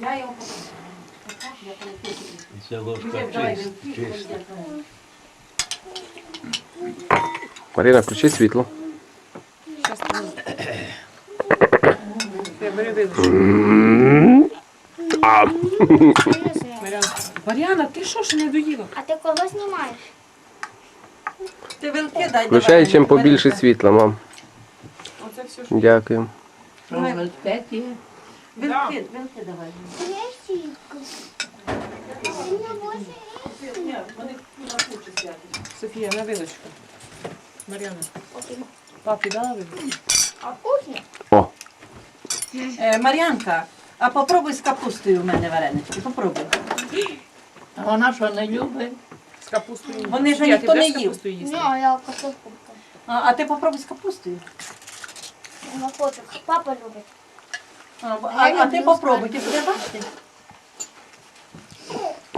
Я його Це ложка чист, чиста. Марина, включи світло. Мар'яна. Мар'яна, ти що ж не доїла? А ти кого знімаєш? Ти вилки дай. Включай чим побільше світла, мам. Оце все. Дякую. Є. Давай. Софія, на вилочку. Мар'яна. Папі дала вилочку? А кухня? О, Е, Мар'янка, а попробуй з капустою в мене варенички. Попробуй. А вона що не любить? З капустою. Вони ж ніхто не їв. їсти? Ну, я картошку. А, а ти попробуй з капустою. Не хочу. Папа любить. А, а, а ти попробуй, ти будеш бачити?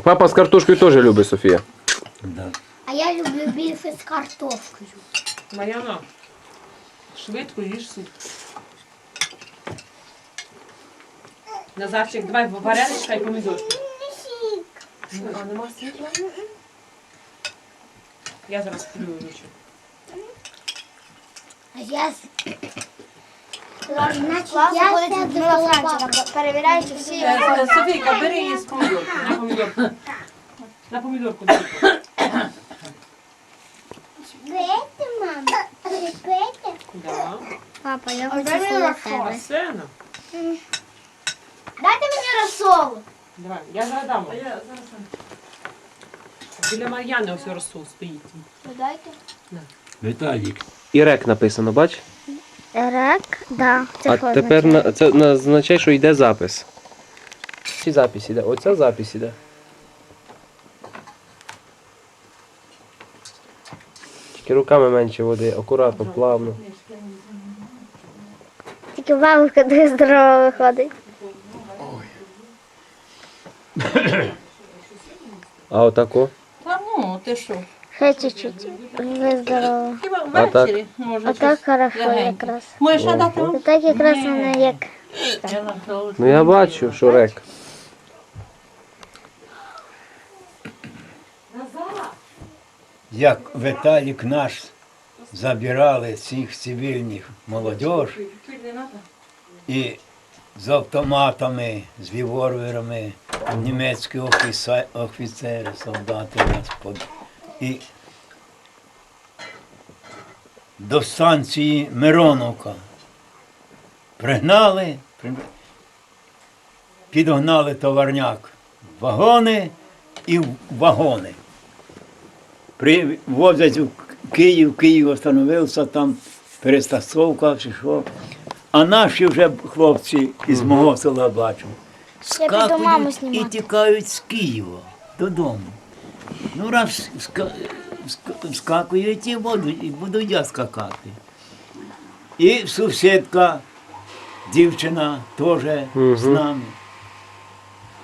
папа з картошкою теж любить Софія. Да. А я люблю більше з картошкою. Мар'яна, швидко їж суп. Назарчик, давай вареничка і помідорки. А нема світла? Я зараз плюю ручку. А я... Я Людмила перевіряючи всі Е, Софійка, бери її з помідорки. На помідорку. На помідорку. дай. Мама? Да. Папа, я хочу. Арсена. Дайте мені розсолу. Давай, я зараз дам. вам. Біля Мар'яни ось розсол стоїть. Дайте. Віталік, І рек написано, бач? Рек, да. А тепер на, це означає, що йде запис. Ці запис іде. Оця запис іде. Тільки руками менше води, акуратно, плавно. Тільки бабушка дуже здорово виходить. А отако? Та ну, ти що? Ще чуть-чуть. Ви здорово. Хіба А так? А так хорошо якраз. Можеш надати вам? Так якраз мене як. Ну я бачу, що рек. як Віталік наш забирали цих цивільних молодіж і з автоматами, з револьверами німецькі офіцери, солдати нас под... і до станції Мироновка пригнали, при- підогнали товарняк в вагони і в вагони. Привозять у Київ, Київ остановився там, перестасовка чи що. А наші вже хлопці із мого села бачу. Я піду маму Скакують і тікають з Києва додому. Ну, раз ска- ска- скакують і буду, і буду я скакати. І сусідка, дівчина теж з нами.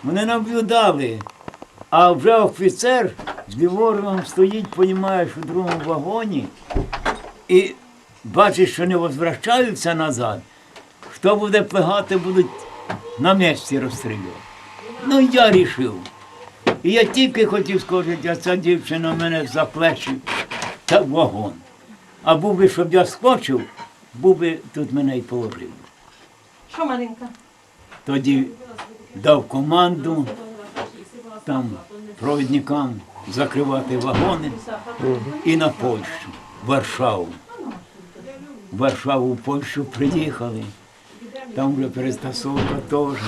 Вони наблюдали, а вже офіцер з лівором стоїть, понімаєш, у другому вагоні і бачить, що не возвращаються назад. Хто буде плигати, будуть на місці розстрілювати. Ну, я рішив. І я тільки хотів сказати, а ця дівчина мене за плечі та вагон. А був би, щоб я скочив, був би тут мене і положив. Що, Маринка? Тоді дав команду там провідникам закривати вагони і на Польщу, Варшаву. В Варшаву в Польщу приїхали. Там вже перестасовка теж.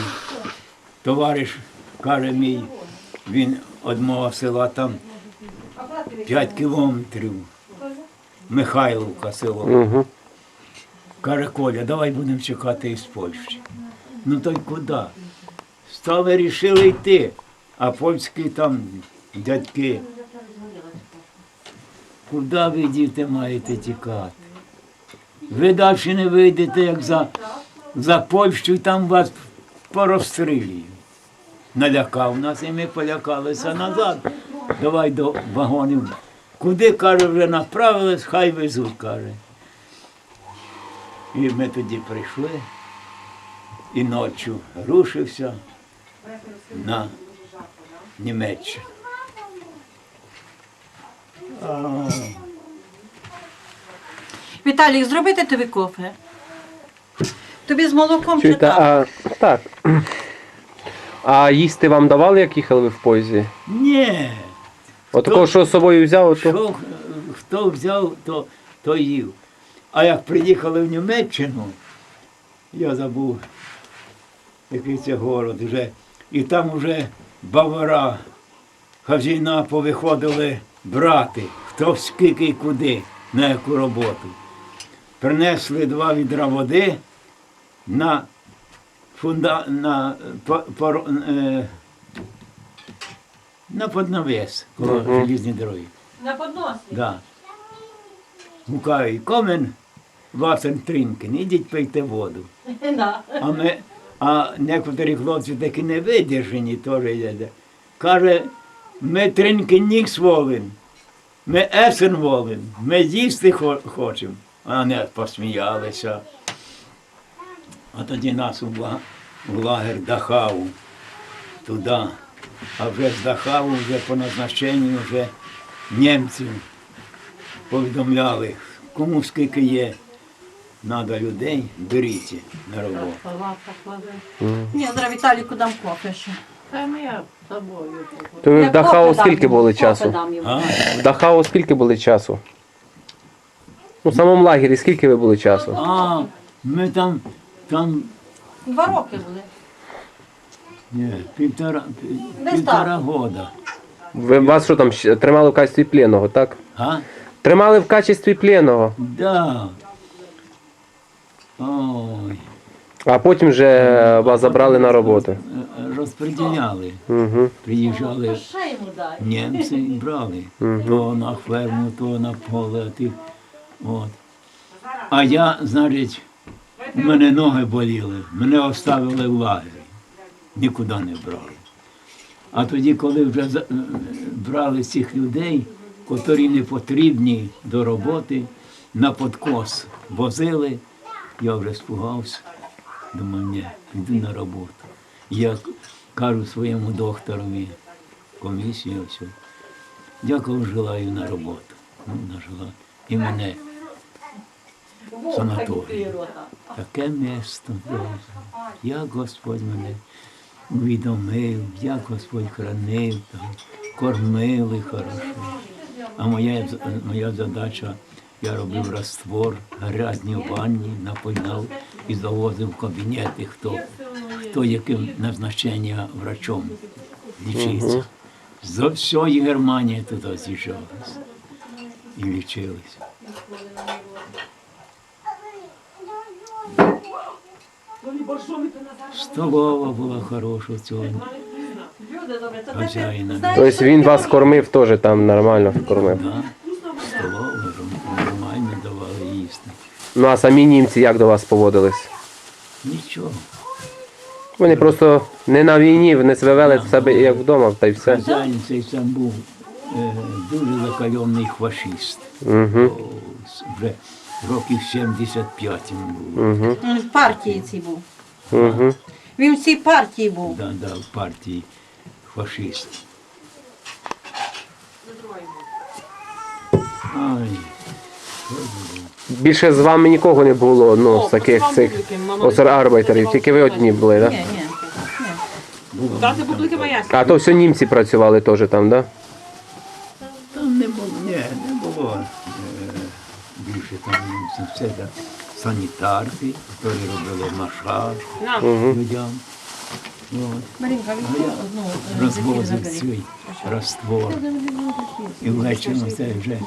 Товариш каже мій, він від мого села там 5 кілометрів. Михайловка село. Угу. Каже, Коля, давай будемо чекати із Польщі. Ну то й куди? Стали рішили йти, а польські там дядьки. Куди ви, діти, маєте тікати? Ви далі не вийдете, як за, за Польщу, і там вас порозстрілюють. Налякав нас, і ми полякалися назад. Давай до вагонів. Куди, каже, вже направились, хай везуть, каже. І ми тоді прийшли і ночі рушився на Німеччину. А, Віталік, зробити тобі кофе. Тобі з молоком чи Чуєте, так? а так. А їсти вам давали, як їхали ви в поїзді? Ні, От такого, що з собою взяв, то. що, хто взяв, то, то їв. А як приїхали в Німеччину, я забув, який це город вже, і там вже бавара, хазіна повиходили брати, хто скільки і куди, на яку роботу. Принесли два відра води на фунда, на, по- поро- е, на поднавес коло Мгм. желізної дороги. На подносі. Да. Гукаю, комен васен тринкен, ідіть пийте воду. Да. А ми, а некоторі хлопці такі не видержані теж йде. Каже, ми тринкен нікс волен, ми есен волен, ми їсти хочемо. А вони посміялися. А тоді нас у, у лагер Дахаву туди. А вже з Дахаву, вже по назначенню вже німців повідомляли, кому скільки є. Надо людей, беріть на роботу. Ні, зараз Віталіку дам кофе ще. Там я з собою. То ви в Дахау скільки були часу? А? В Дахау скільки були часу? Ну, в самому лагері скільки ви були часу? а, ми там, там Два роки були. ні, півтора, пів- півтора года. Ви вас що там тримали в качестві пленного, так? А? Тримали в качестві пленного, Да. Ой. а потім вже вас забрали на роботу. Е, Розподіляли. Угу. Приїжджали Ще йому дай. німці і брали. То на ферму, то на поле. а Ти, от. А я, значить, в мене ноги боліли, мене оставили в лагері. Нікуди не брали. А тоді, коли вже брали цих людей, котрі не потрібні до роботи, на подкос возили, я вже спугався. Думав, ні, піду на роботу. Я кажу своєму докторові, комісія, все. Дякую, желаю на роботу. Ну, нажила. І мене в санаторії. Таке місто Боже. Як Господь мене увідомив, як Господь хранив, там, кормили хорошо. А моя, моя задача, я робив раствор, грязні ванні, напинав і завозив в кабінети, хто, хто яким назначення врачом лічиться. З всієї Германії туди з'їжджалися і лічилися. Столова була хороша добре, то хазяїна. Тобто він вас кормив теж там нормально кормив. Да. Столова нормально давали їсти. Ну а самі німці як до вас поводились? Нічого. Вони просто не на війні, вони себе вели в себе як вдома, та й все. Хазяїн цей сам був е, дуже закалений фашист. Угу. О, вже років 75 йому було. Угу. Він в партії цій був. Угу. Він в цій партії був. Да, да, в партії фашист. Ай, Більше з вами нікого не було, ну, з таких цих осерарбайтерів, тільки ви одні були, так? Ні, ні. було. Дати публіки А то все німці працювали теж там, так? Там не було, ні, не було е, там це все да, санітарки, які робили масаж людям. От. Марінка, А я е, розвозив цей раствор. І ввечері це вже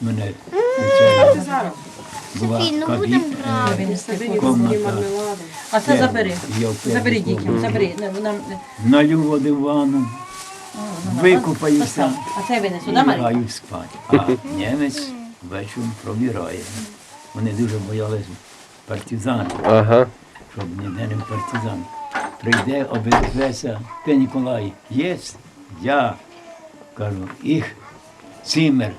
мене звичайно, була ну кабі- будемо е, грати. комната. А це забери. Забери дітям, забери. Нам, Налю води в ванну, викупаюся а це винесу, да, Марінка? спати. А німець вечором пробирає. Вони дуже боялись партизанів. Ага. щоб ніде не партизан. Прийде, обезветься, ти Ніколай, єсть? Я кажу, їх цимер,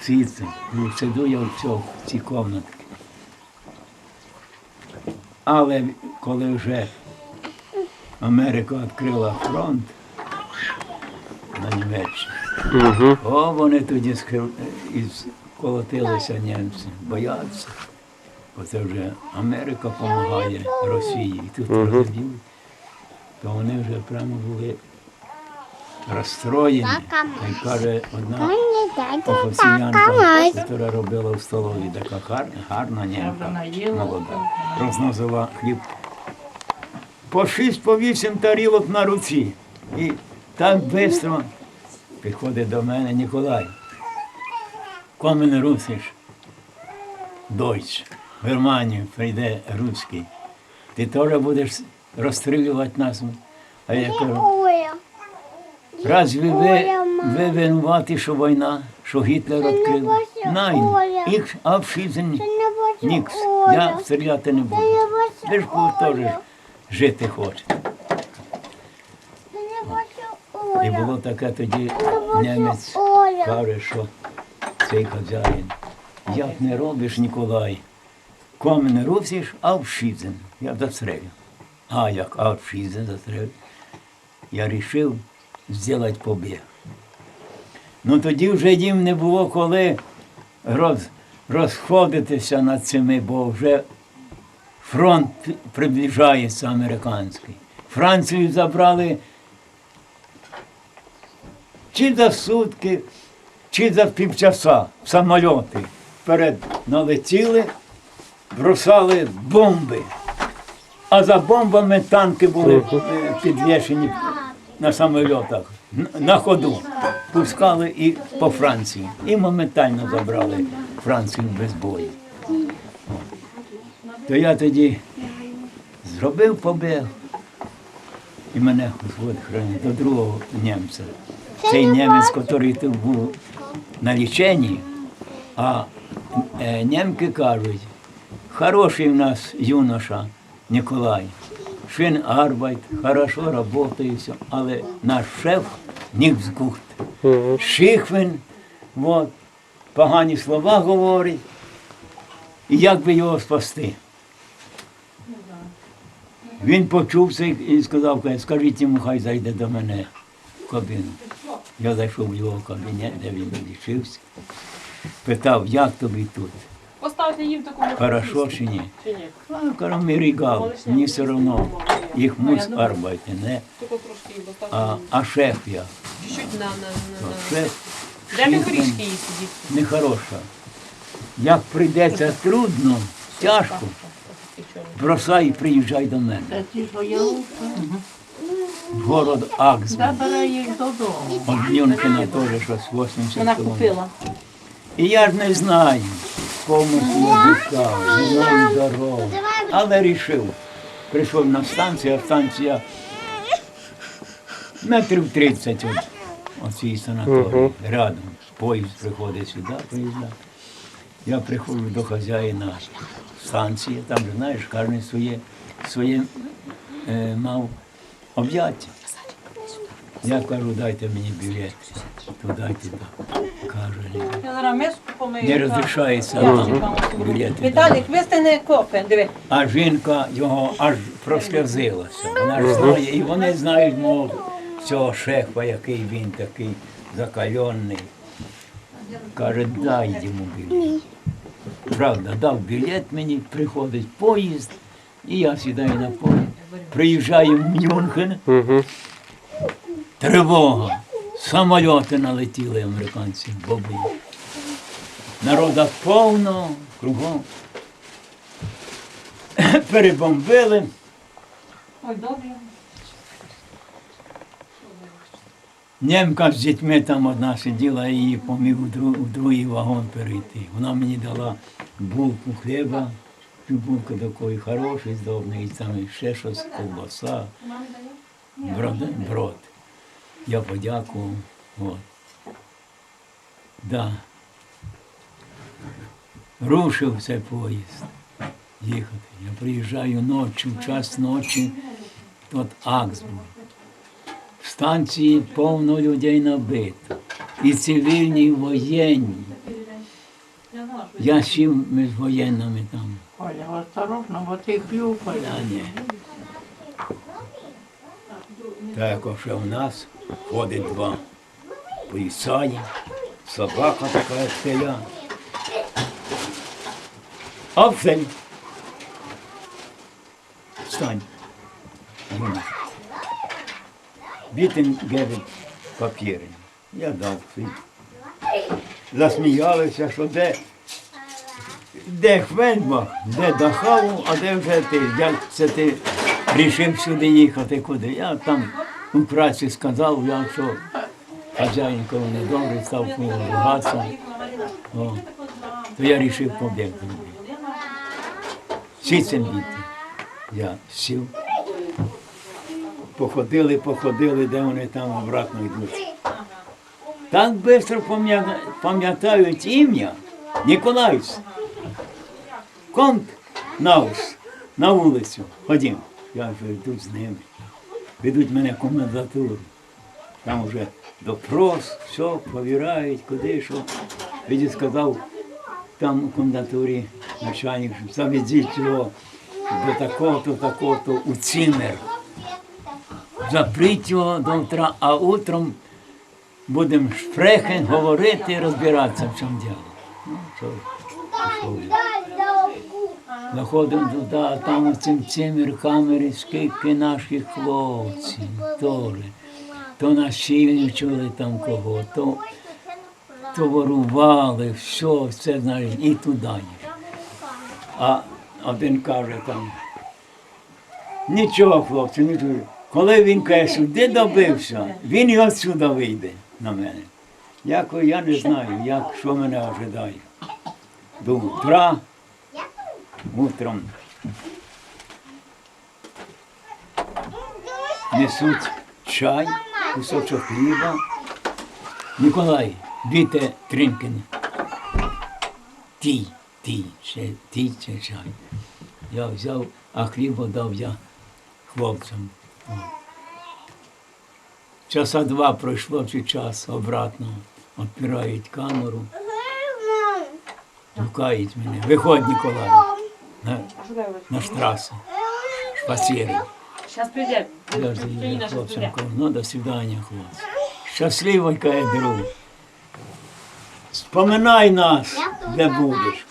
сіце, ну, сиду я в цій кімнаті. Але коли вже Америка відкрила фронт на Німеччину, Угу. о, вони тоді із... колотилися німці, бояться. Бо це вже Америка допомагає Росії. І тут Мгм. розуміють, то вони вже прямо були розстроєні. Та каже одна офіціянка, яка робила в столові, така гарна, гарна німка, молода, розносила хліб. По шість, по вісім тарілок на руці. І так швидко підходить до мене Ніколай. Комен русиш, Дойч, в Германію прийде руський. Ти теж будеш розстрілювати нас. А я кажу, Оля. Разве ви, ви винуваті, що війна, що Гітлер відкрив? Найн, їх бачиш нікс. Я стріляти не буду. Ви ж теж жити хочете. І було таке тоді Ти не бачиш німець каже, що цей хазяїн. Як не робиш, Ніколай, кому не русиш, авшізен. Я застрелю. А як авшізен застрелю. Я вирішив зробити побіг. Ну тоді вже їм не було коли роз, розходитися над цими, бо вже фронт приближається американський. Францію забрали чи за сутки, чи за півчаса самольоти вперед налетіли, бросали бомби. А за бомбами танки були е, підвішені на самольотах на ходу. Пускали і по Франції. І моментально забрали Францію без бою. То я тоді зробив побіг. І мене Господь хранить до другого німця. Цей німець, який тут був на ліченні, а е, німки кажуть, хороший в нас юноша Ніколай, шин арбайт, хорошо працює, все, але наш шеф ніксгут. Угу. Шихвин, от, погані слова говорить, і як би його спасти. Він почув це і сказав, скажіть йому, хай зайде до мене в кабіну. Я зайшов в його кабінет, де він лишився. Питав, як тобі тут? Поставте їм таку Хорошо чи ні? чи ні? А, кажу, мій рігал, мені все одно. Їх мус арбайте, не. А, а шеф я. Чуть-чуть на, на, на, на. Шеф Де ми горішки їсти, дітки? нехороша. Як прийдеться трудно, тяжко, бросай і приїжджай до мене. Це ті, що я. В город Аксбург. Забирай їх додому. От Мюнхена теж щось 80 Вона кілометрів. купила. І я ж не знаю, не шукав, не знаю дорогу. Але рішив. Прийшов на станцію, а станція метрів 30 від оцій санаторії. Рядом. Поїзд приходить сюди, приїжджає. Я приходжу до хазяїна станції, там же, знаєш, кожен своє, своє е, мав об'яття. Я кажу, дайте мені білет. Туди, туди. Каже. Не розрішається нам чекала. білети. Віталік, вистини кофе, диви. А жінка його аж прослязилася. Вона ж знає, і вони знають мов цього шефа, який він такий закальонний. Каже, дай йому білет. Правда, дав білет мені, приходить поїзд, і я сідаю на поїзд. Приїжджаю в Мюнхен, Угу. Тривога. Самольоти налетіли американці, боби. Народа повно, кругом. Перебомбили. Ой, добре. Німка з дітьми там одна сиділа і поміг у другий вагон перейти. Вона мені дала булку хліба, булка такої хорошої, здобної, там ще щось, ковбаса, брод. брод. Я подякував. От. Да. Рушив цей поїзд їхати. Я приїжджаю ночі, в час ночі, тут Аксбург. В станції повно людей набито. І цивільні, і воєнні. Я сів між воєнними там. Оля, осторожно, бо ти хлюпаєш. Та ні. Так, ще у нас ходить два поліцаї, собака така як теля. А в селі. Встань. Юна. Бітен гевель папіри. Я дав всі. Засміялися, що де, де Хвельбах, де Дахаву, а де вже ти. Як це ти рішив сюди їхати, куди? Я там у праці сказав, я що хазяїн коли не добрий, став багатцем. То я рішив побігти. Всі це діти. Я сів. Походили, походили, де вони там обратно йдуть. Так швидко пам'ятають ім'я Ніколаївсь. Конт наус, на вулицю. Ходім. Я вже йду з ними. Ведуть мене в комендатуру. Там вже допрос, все, повірають, куди, що. Він сказав, там у комендатурі начальник, що заведіть його до такого-то, такого-то у цимер. Запріть його до утра, а утром будемо шпрехен, говорити, розбиратися, в чому діло. Ну. Заходимо туди, а там цим цимер камери, скільки наших хлопців, теж. То насильно чули там кого, то, то ворували, все, все знаєш, і туди. А один каже там, нічого, хлопці, нічого. Коли він каже, сюди добився, він і отсюди вийде на мене. Дякую, я не знаю, як, що мене ожидає. До утра, утром несуть чай, кусочок хліба. Ніколай, бійте Тринкин. Тій, тій, ще тій, ще чай. Я взяв, а хліба дав я хлопцям. Часа два пройшло чи час обратно. Відпирають камеру, гукають мене. Виходь, Ніколай, на, на штрасу. Шпаціруй. Зараз прийде. Я я хлопцям кажу, ну до свидання, хлопці. Щасливо, каже друг. Споминай нас, де будеш.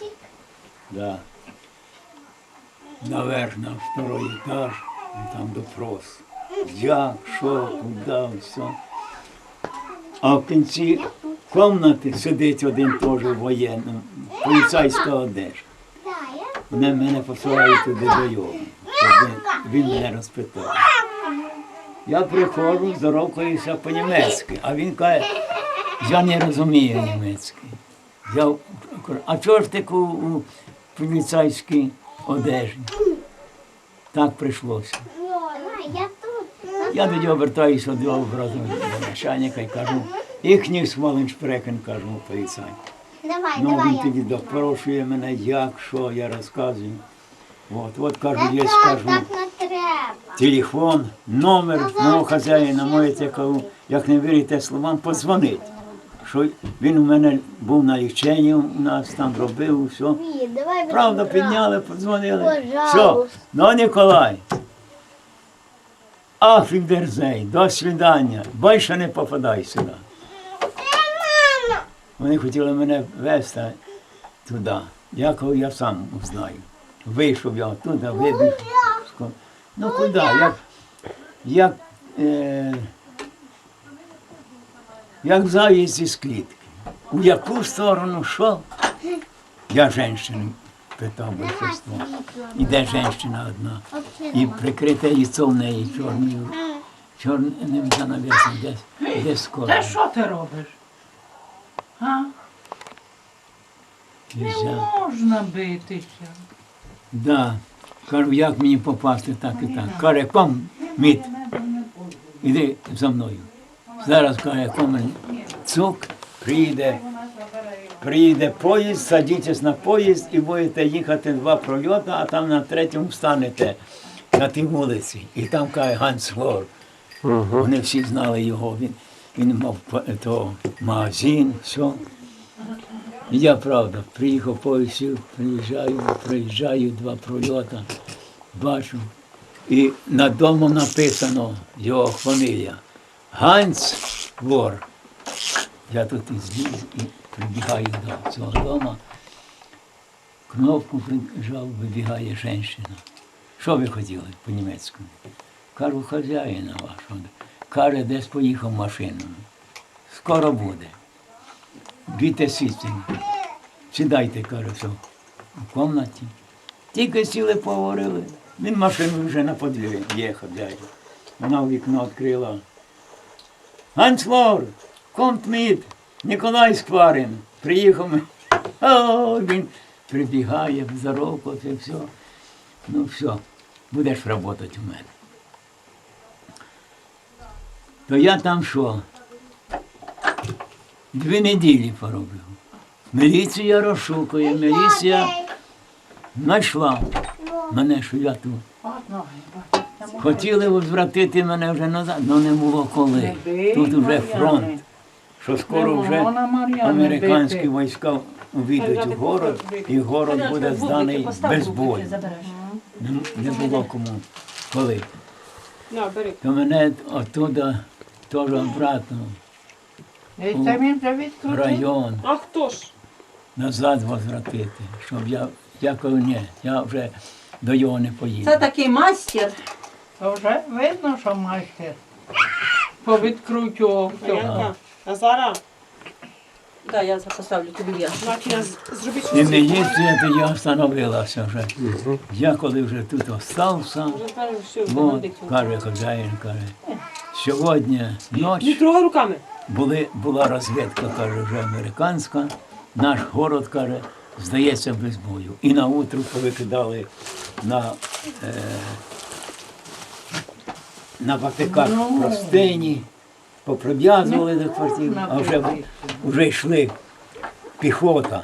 Да. Наверх на второй етаж, там допрос. Як, що, куди, все. А в кінці кімнати сидить один теж воєнний, поліцейська одежа. Вони мене посилають туди до його. він- мене розпитав. Я приходжу, здоровкаюся по-німецьки, а він каже, я не розумію німецький. Я а чого ж ти у поліцейській одежі? Так прийшлося. Я до нього вертаюся до образу начальника і кажу, їхній свален шпрекен, кажу поліцай. Давай, Ну, давай. він я. тоді допрошує мене, як, що я розказую. От, от кажу, є, скажу. так не треба. телефон, номер мого хазяїна, моєте кажу, як не вірите словам, подзвонить. Що він у мене був на ліченні, у нас там робив, все. Правда, підняли, подзвонили. Все. Ну, Ніколай. Афідерзей, до свидання. Більше не попадай сюди. Вони хотіли мене вести туди. Дякую, я сам знаю. Вийшов я оттуда, вибіг. Ну куди? Як, як, е, як заєць із клітки. У яку сторону що? Я жінщину питав большинство. Іде жінщина одна. І прикрите яйцо в неї чорною, чорним занавесом, десь, десь скоро. Та що ти робиш? А? Не Нельзя. можна битися. Да. Кажу, як мені попасти так і так. Каже, ком мід. Іди за мною. Зараз каже, комен цук, приїде, приїде поїзд, садитесь на поїзд і будете їхати два прольоти, а там на третьому встанете на тій вулиці. І там каже Ганс Лор. Вони всі знали його. Він, він мав то, магазин, все. Я правда, приїхав поїзд, сів, приїжджаю, проїжджаю два прольоти, бачу, І над домом написано його фамілія. Ганц Вор. Я тут і зліз і прибігаю до цього дому. Кнопку прижав, вибігає жінка. Що ви хотіли по-німецьку? Кажу, хазяїна вашого. Каже, десь поїхав машиною. Скоро буде. Бійте сісти. Сідайте, каже, все, у кімнаті. Тільки сіли, поговорили. Він машину вже на подвір'ї їхав дядя. Вона в вікно відкрила. Ганслор, комт мід, Ніколай Скварин. Приїхав. О, він прибігає, здоровко, це все. Ну все, будеш працювати у мене. То я там що? Дві неділі поробив. Міліція розшукує, міліція знайшла мене, що я тут. Хотіли возвратити мене вже назад, але не було коли. Тут вже фронт, що скоро вже американські війська увійдуть у город, і город буде зданий без бою. Не, не було кому коли. То мене оттуда теж обратно І це він вже в відкрутив. район А хто ж? назад возвратити, щоб я, я кажу, ні, я вже до його не поїду. Це такий мастер. То вже видно, що майстер. Повідкручував все. Мар'янка, Назара, Да, я поставлю тобі я. Зробіть І щось. міліція тоді остановилася вже. Я коли вже тут остався, Вже тепер все, от, Бенедикт. каже хазяїн, каже, сьогодні Не ніч трогай руками. були, була розвідка, каже, вже американська, наш город, каже, здається без бою. І на утро повикидали на, е, на ватиках простині, поприв'язували до квартир, а вже, вже йшли піхота.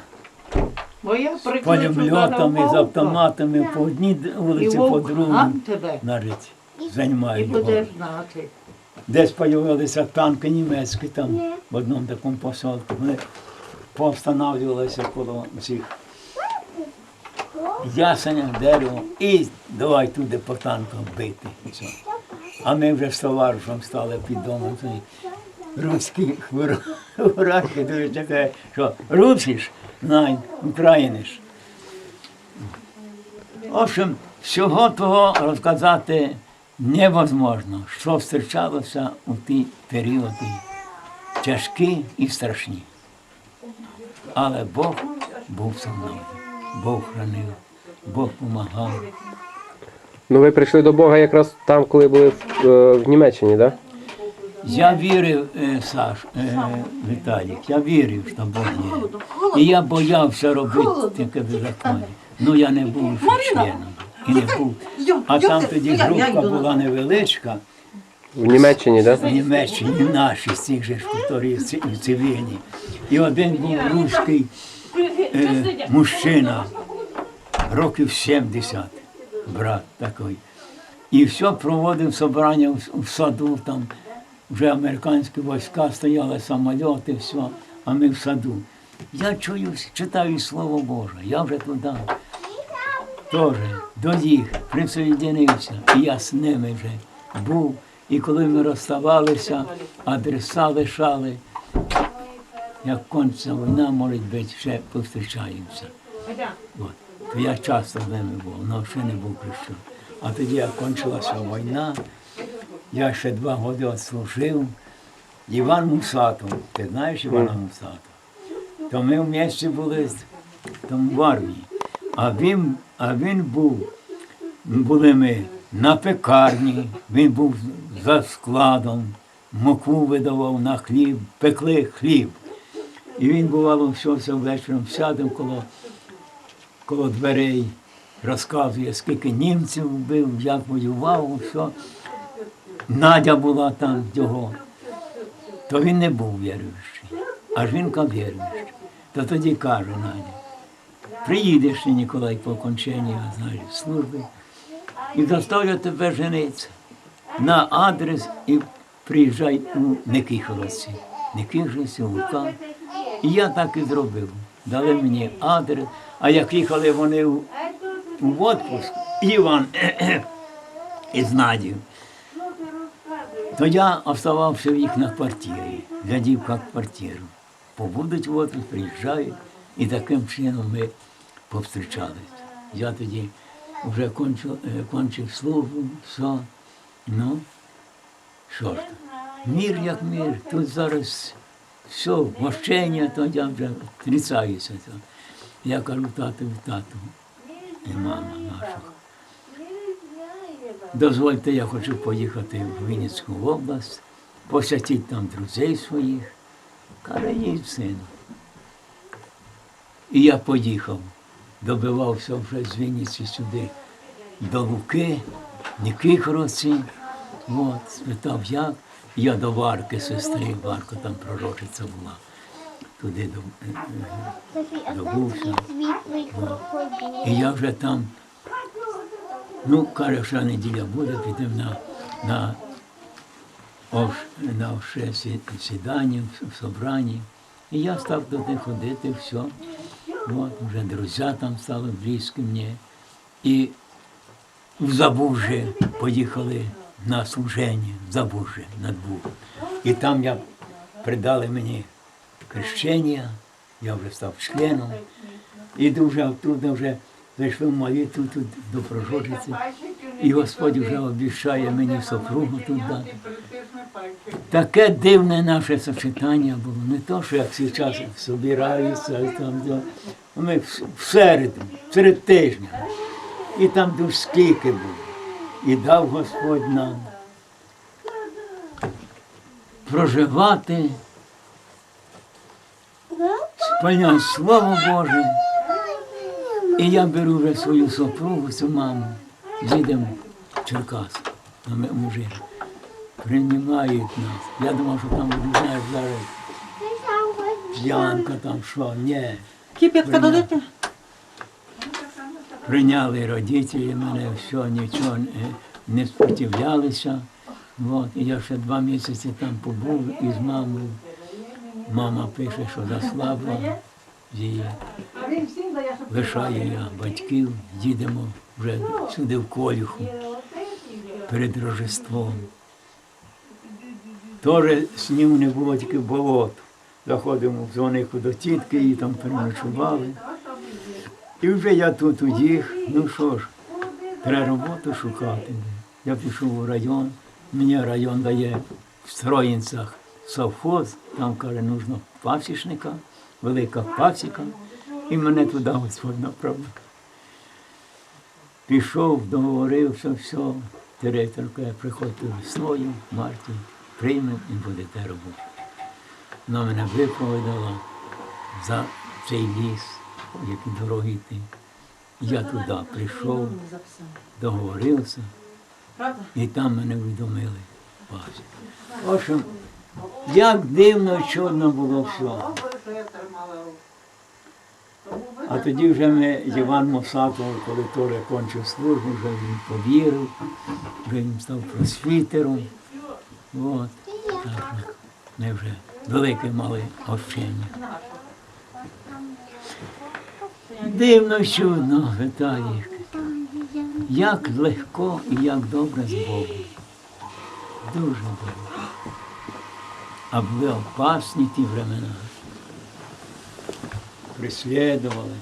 Бо я З прикличу пулеметами, з автоматами по одній І вулиці, по вовк другій гам тебе. навіть І займають. будеш знати. Десь появилися танки німецькі там в одному такому посадку. Вони повстанавлювалися коло цих ясеня, дерева і давай туди по танкам бити. А ми вже з товаришем стали під домом. Руський хворахи, дуже що русиш, знай, україниш. В общем, всього того розказати невозможно, що зустрічалося у ті періоди тяжкі і страшні. Але Бог був зі мною, Бог хранив, Бог допомагав. Ну ви прийшли до Бога якраз там, коли були в, е, в Німеччині, так? Да? Я вірив, е, Саш, е, Віталік, я вірив, що Бог є. І я боявся робити таке беззаконня. Ну я не був членом. І не був. А там тоді група була невеличка, В Німеччині, так? в Німеччині наші з цих же ці- цивільні. І один був руський е, мужчина, років 70, брат такий. І все проводив собрання в, в саду, там вже американські війська стояли, самоліти, все, а ми в саду. Я чую, читаю Слово Боже, я вже туди. Теж до їх присоєдинився, і я з ними вже був. І коли ми розставалися, адреса лишали. Як кончиться війна, може бути, ще повстрічаємося. От. То я часто з ними був, але ще не був хрещен. А тоді як кончилася війна, я ще два роки відслужив. Іван Мусатов, ти знаєш Івана Мусатова? То ми в місті були там в армії. А він, а він був, були ми на пекарні, він був за складом, муку видавав на хліб, пекли хліб. І він, бувало, все це вечором сядемо коло, коло дверей, розказує, скільки німців вбив, як воював, все. Надя була там його. То він не був віруючий, а жінка віруюча. То тоді каже Надя, приїдеш ти, Ніколай, по окончанні знаєш, служби, і заставлю тебе жениться на адрес і приїжджай у Никиховці. Никиховці, Лука. І я так і зробив. Дали мені адрес, а як їхали вони у, відпуск, Іван із Надію. То я оставався в їх на квартирі, глядів як квартиру. Побудуть вот, приїжджають, і таким чином ми повстрічались. Я тоді вже кончив, е, кончив службу, все. Ну, що ж, мір як мір, тут зараз все, вощення, то я вже тріцаюся. То. Я кажу тату, тату, і мама наша. Дозвольте, я хочу поїхати в Вінницьку область, посвятити там друзей своїх. Каже, їдь, сину. І я поїхав, добивався вже з Вінниці сюди до Луки, Нікифоровці. От, спитав як. Я до Варки, сестри, Варка там пророчиця була. Туди до, е, е, Добувся. і я вже там, ну, каже, що неділя буде, підемо на, на, на овше сі- сідання, в собранні. І я став туди ходити, все. От, вже друзі там стали близькі мені. І в Забужжя поїхали на служення, в Забужжя над Бугом. І там я придали мені хрещення, я вже став членом. І дуже оттуда вже зайшли в молитву тут до прожожиці. І Господь вже обіщає мені супругу тут дати. Таке дивне наше сочетання було. Не то, що як зараз збираються, там, ми в- середу, серед тижня. І там дуже скільки було. І дав Господь нам проживати, спальняти Слово Боже. І я беру вже свою супругу, цю маму, їдемо в Черкас, на М- Приймають нас. Я думав, що там буде, знаєш, зараз п'янка, там що, ні. Кип'ятка додати? Прийняли родителі мене, все, нічого не, не спротивлялися. От, і я ще два місяці там побув із мамою. Мама пише, що заслабла її. Лишаю я батьків, їдемо вже сюди в Колюху перед Рождеством. Теж снігу не було, тільки болото. Заходимо в зонику до тітки, її там переночували. І вже я тут у ну що ж, треба роботу шукати. Я пішов у район, мені район дає в Строїнцях совхоз, там каже, нужно пасічника, велика пасіка, і мене туди Господь направив. Пішов, договорився, все, директор каже, приходьте весною, марті, приймемо і будете робити. Вона мене виповідала за цей ліс, які дороги йти. Я туди прийшов, договорився, і там мене відомили. Пасі. Як дивно чудно було все. А тоді вже ми, Іван Мосатов, коли теж кончив службу, вже він повірив, вже він став просвітером. От. Так ми вже велике мали общення. Дивно чудно, Віталій. Як легко і як добре з Богом. Дуже добре. А були опасні ті времена. Преслідували.